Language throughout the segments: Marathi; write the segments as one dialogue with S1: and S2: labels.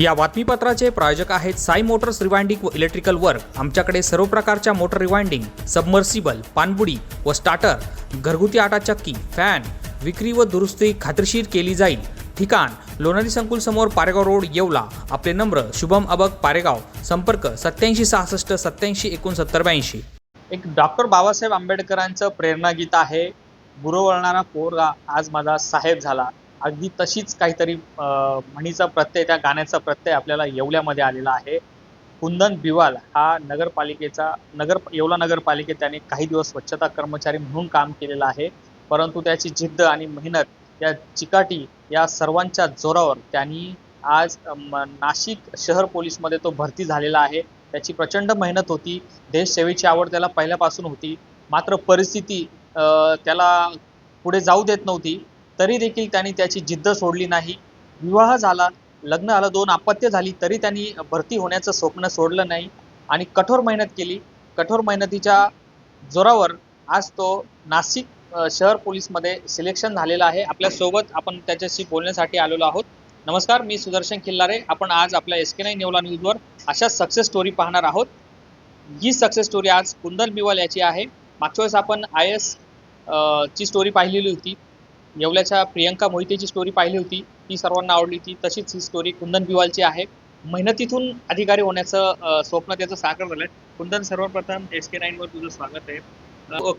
S1: या बातमीपत्राचे प्रायोजक आहेत साई मोटर्स रिवाइंडिंग व इलेक्ट्रिकल वर्क. आमच्याकडे सर्व प्रकारच्या मोटर रिवाइंडिंग सबमर्सिबल पाणबुडी व स्टार्टर घरगुती आटा चक्की फॅन विक्री व दुरुस्ती खात्रीशीर केली जाईल. ठिकाण लोणारी संकुल समोर पारेगाव रोड येवला. आपले नम्र शुभम अबक पारेगाव. संपर्क सत्याऐंशी सहासष्ट सत्याऐंशी एकोणसत्तर ब्याऐंशी. एक डॉक्टर बाबासाहेब आंबेडकरांचं प्रेरणागीत आहे. गुरु वळणारा पोरगा आज माझा साहेब झाला. अगदी तशीच काहीतरी म्हणीचा प्रत्यय त्या गाण्याचा प्रत्यय आपल्याला येवल्यामध्ये आलेला आहे. कुंदन बिवाल हा नगरपालिकेचा नगर येवला नगरपालिकेत त्याने काही दिवस स्वच्छता कर्मचारी म्हणून काम केलेलं आहे. परंतु त्याची जिद्द आणि मेहनत या चिकाटी या सर्वांच्या जोरावर त्यांनी आज नाशिक शहर पोलीसमध्ये तो भरती झालेला आहे. त्याची प्रचंड मेहनत होती. देशसेवेची आवड त्याला पहिल्यापासून होती. मात्र परिस्थिती त्याला पुढे जाऊ देत नव्हती. तरी देखील त्यांनी त्याची जिद्द सोडली नाही. विवाह झाला लग्न झालं दोन अपत्य झाली तरी त्यांनी भरती होण्याचं स्वप्न सोडलं नाही. आणि कठोर मेहनत केली. कठोर मेहनतीच्या जोरावर आज तो नाशिक शहर पोलीसमध्ये सिलेक्शन झालेला आहे. आपल्यासोबत आपण त्याच्याशी बोलण्यासाठी आलेलो आहोत. नमस्कार मी सुदर्शन खिल्लारे. आपण आज आपल्या एस के नाईन नेवला न्यूजवर अशा सक्सेस स्टोरी पाहणार आहोत. ही सक्सेस स्टोरी आज कुंदन बिवाल याची आहे. मागच्या वेळेस आपण आय एस ची स्टोरी पाहिलेली होती. येवल्याच्या प्रियंका मोहितेची स्टोरी पाहिली होती. ती सर्वांना आवडली होती. तशीच ही स्टोरी कुंदन बिवालची आहे. मेहनतीतून अधिकारी होण्याचं स्वप्न त्याचं साकार झालंय. कुंदन सर्वप्रथम एस के नाईन वर तुझं स्वागत आहे.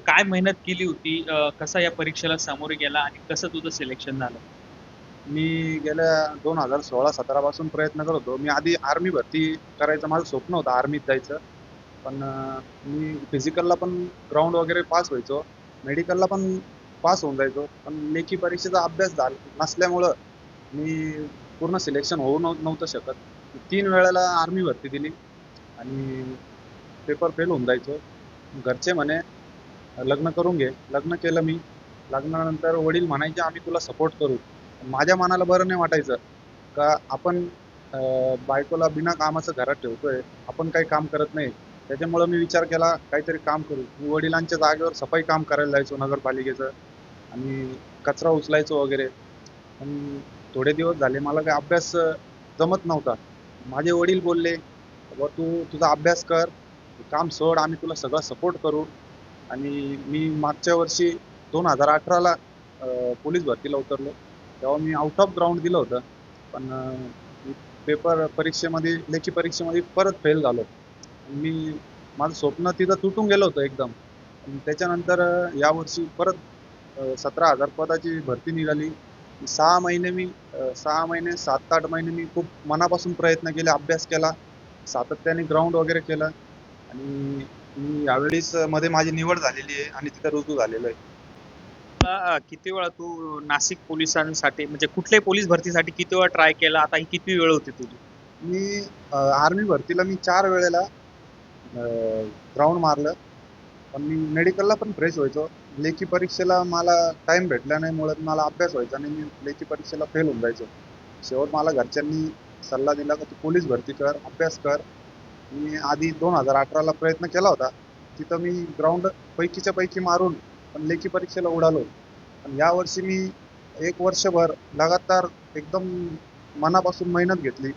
S1: काय मेहनत केली होती? कसा या परीक्षेला सामोरे गेला आणि कसं तुझं सिलेक्शन झालं?
S2: मी गेल्या दोन हजार सोळा सतरा पासून प्रयत्न करत होतो. मी आधी आर्मी भरती करायचं माझं स्वप्न होतं आर्मीत जायचं. पण मी फिजिकलला पण ग्राउंड वगैरे पास व्हायचो. मेडिकलला पण पास होऊन जायचो. पण लेखी परीक्षेचा अभ्यास झाला नसल्यामुळं मी पूर्ण सिलेक्शन होऊ नव्हतं शकत. तीन वेळेला आर्मी भरती दिली आणि पेपर फेल होऊन जायचो. घरचे म्हणे लग्न करून घे. लग्न केलं मी. लग्नानंतर वडील म्हणायचे आम्ही तुला सपोर्ट करू. माझ्या मनाला बरं नाही वाटायचं का आपण बायकोला बिना कामाचं घरात ठेवतोय. आपण काही काम करत नाही. त्याच्यामुळं मी विचार केला काहीतरी काम करू. मी वडिलांच्या जागेवर सफाई काम करायला जायचो नगरपालिकेचं. आणि कचरा उचलायचो वगैरे. पण थोडे दिवस झाले मला काही अभ्यास जमत नव्हता. माझे वडील बोलले बाबा तू तुझा अभ्यास कर काम सोड आम्ही तुला सगळं सपोर्ट करू. आणि मी मागच्या वर्षी दोन हजार अठराला पोलीस भरतीला उतरलो. तेव्हा मी आउट ऑफ ग्राउंड दिलं होतं. पण पेपर परीक्षेमध्ये लेखी परीक्षेमध्ये परत फेल झालो. मी माझं स्वप्न तिथं तुटून गेलं होतं एकदम. त्याच्यानंतर यावर्षी परत सतरा हजार पदाची भरती निघाली. सहा महिने मी सहा महिने सात आठ महिने मी खूप मनापासून प्रयत्न केले अभ्यास केला सातत्याने ग्राउंड वगैरे केलं. आणि मी यावेळेस मध्ये माझी निवड झालेली आहे आणि तिथं रुजू झालेलो आहे.
S1: किती वेळा तू नाशिक पोलिसांसाठी म्हणजे कुठल्याही पोलीस भरतीसाठी किती वेळा ट्राय केला? आता ही किती वेळ होती तुझी?
S2: मी आर्मी भरतीला मी चार वेळेला ग्राउंड मारलं. पण मी मेडिकलला पण फ्रेश व्हायचो. लेखी परीक्षेला मला टाइम भेटला नाही मुळात मला अभ्यास व्हायचा आणि मी लेखी परीक्षेला फेल होऊन जायचो. शेवट मला घरच्यांनी सल्ला दिला का तू पोलीस भरती कर अभ्यास कर. मी आधी दोन हजार अठराला प्रयत्न केला होता. तिथं मी ग्राउंड पैकीच्या पैकी मारून पण लेखी परीक्षेला उडालो. पण यावर्षी मी एक वर्षभर लगातार एकदम मनापासून मेहनत घेतली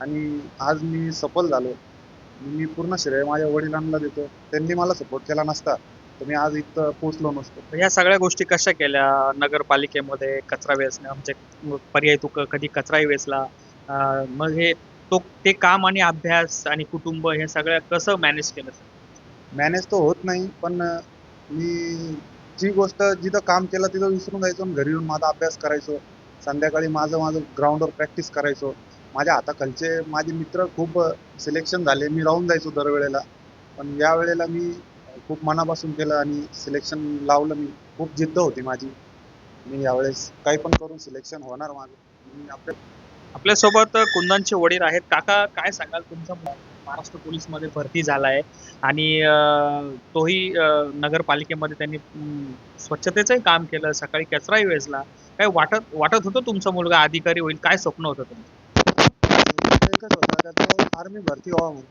S2: आणि आज मी सफल झालो. मी पूर्ण श्रेय माझ्या वडिलांना देतो. त्यांनी मला सपोर्ट केला नसता. तर मी आज इथं पोहोचलो नसतो.
S1: तर ह्या सगळ्या गोष्टी कशा केल्या? नगरपालिकेमध्ये कचरा वेचणे म्हणजे पर्याय तू क- कधी कचराही वेचला. अ, मग हे तो ते काम आणि अभ्यास आणि कुटुंब हे सगळं कसं मॅनेज केलं?
S2: मॅनेज तर होत नाही पण अं, मी जी गोष्ट जिथं काम केलं तिथं विसरून जायचो आणि घरी येऊन माझा अभ्यास करायचो. संध्याकाळी माझं माझं ग्राउंडवर प्रॅक्टिस करायचो. माझ्या हाताखालचे माझे मित्र खूप सिलेक्शन झाले. मी राहून जायचो दरवेळेला. पण या वेळेला मी खूप मनापासून केलं आणि सिलेक्शन लावलं मी. खूप जिद्द होती माझी. मी यावेळेस काही पण करून सिलेक्शन होणार माझं मी आपल्या
S1: आपल्यासोबत कुंदनचे वडील आहेत. काका काय सांगाल? तुमचा महाराष्ट्र पोलीसमध्ये भरती झालाय आणि तोही नगरपालिकेमध्ये त्यांनी स्वच्छतेचंही काम केलं. सकाळी कचराही वेचला. काय वाटत वाटत होतं तुमचा मुलगा अधिकारी होईल? काय स्वप्न होतं तुमचं?
S3: एकच होता. आर्मी भरती व्हावा म्हणून.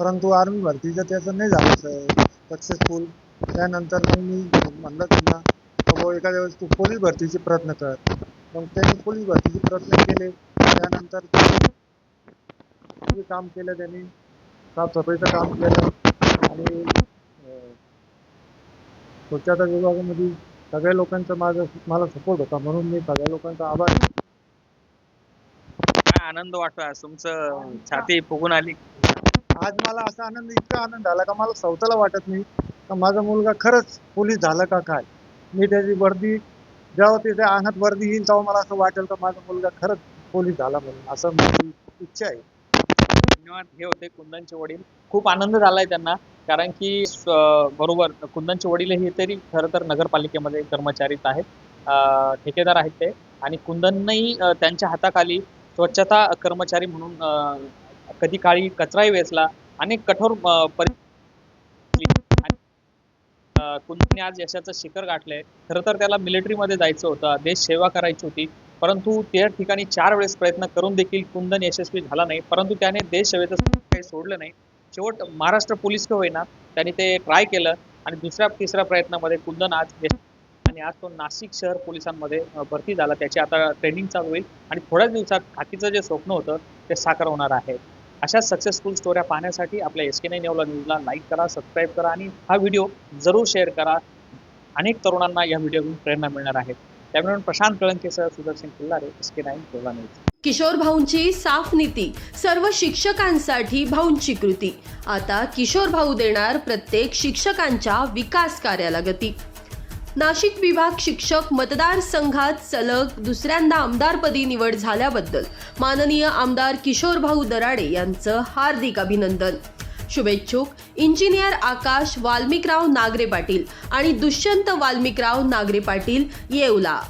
S3: परंतु आर्मी भरतीचं त्याचं नाही झालं सक्सेसफुल त्यानंतर मग मी म्हणलं त्यांना का भाऊ एखाद्या वेळेस तू पोलीस भरतीचे प्रयत्न कर. मग त्यांनी पोलीस भरतीचे प्रयत्न केले. त्यानंतर काम केलं त्यांनी साफसफाईचं काम केलं आणि स्वच्छता विभागामध्ये सगळ्या लोकांचा माझा मला सपोर्ट होता. म्हणून मी सगळ्या लोकांचा आभार.
S1: काय आनंद वाटतो तुमचं छाती फुगून आली.
S3: आज मला असा आनंद इतका आनंद झाला का मला स्वतःला वाटत नाही का माझा मुलगा खरंच पोलीस झाला का काय? मी त्याची वर्दी जेव्हा त्याच्या अंगात वर्दी येईल तेव्हा मला असं वाटेल का माझा मुलगा खरंच पोलीस झाला म्हणून? असं माझी इच्छा आहे.
S1: धन्यवाद. हे होते कुंदनचे वडील. खूप आनंद झालाय त्यांना कारण की बरोबर कुंदनचे वडील हे तरी खरं तर नगरपालिकेमध्ये कर्मचारीच आहेत. ठेकेदार आहेत ते. आणि कुंदनही त्यांच्या हाताखाली स्वच्छता कर्मचारी म्हणून कधी काळी कचराही वेचला. अनेक कठोर कुंदने आज यशाचं शिखर गाठलंय. खरं तर त्याला मिलिटरीमध्ये जायचं होतं. देश सेवा करायची होती. परंतु त्या ठिकाणी चार वेळेस प्रयत्न करून देखील कुंदन यशस्वी झाला नाही. परंतु त्याने देश सेवेचं काही सोडलं नाही. शेवट महाराष्ट्र पोलीस का होईना त्याने ते ट्राय केलं. आणि दुसऱ्या तिसऱ्या प्रयत्नामध्ये कुंदन आज आणि आज तो नाशिक शहर पोलिसांमध्ये भरती झाला. त्याची आता ट्रेनिंग चालू होईल. आणि थोड्याच दिवसात खाकीचं जे स्वप्न होतं ते साकार होणार आहे. अशा सक्सेसफुल स्टोऱ्या पाहण्यासाठी आपल्या एस के नाईन एवला न्यूजला लाईक करा सबस्क्राईब करा आणि हा व्हिडिओ जरूर शेअर करा. अनेक तरुणांना या व्हिडिओतून प्रेरणा मिळणार आहे. त्यामुळे Prashant कळंकेसह Sudarshan Killare S K nine Yeola news
S4: Kishor भाऊंची साफ नीती सर्व शिक्षकांसाठी भाऊंची कृती. आता किशोर भाऊ देणार प्रत्येक शिक्षकांच्या विकास कार्याला गती. नाशिक विभाग शिक्षक मतदारसंघात सलग दुसऱ्यांदा आमदारपदी निवड झाल्याबद्दल माननीय आमदार किशोरभाऊ दराडे यांचं हार्दिक अभिनंदन. शुभेच्छुक इंजिनियर आकाश वाल्मिकराव नागरे पाटील आणि दुष्यंत वाल्मिकराव नागरे पाटील येवला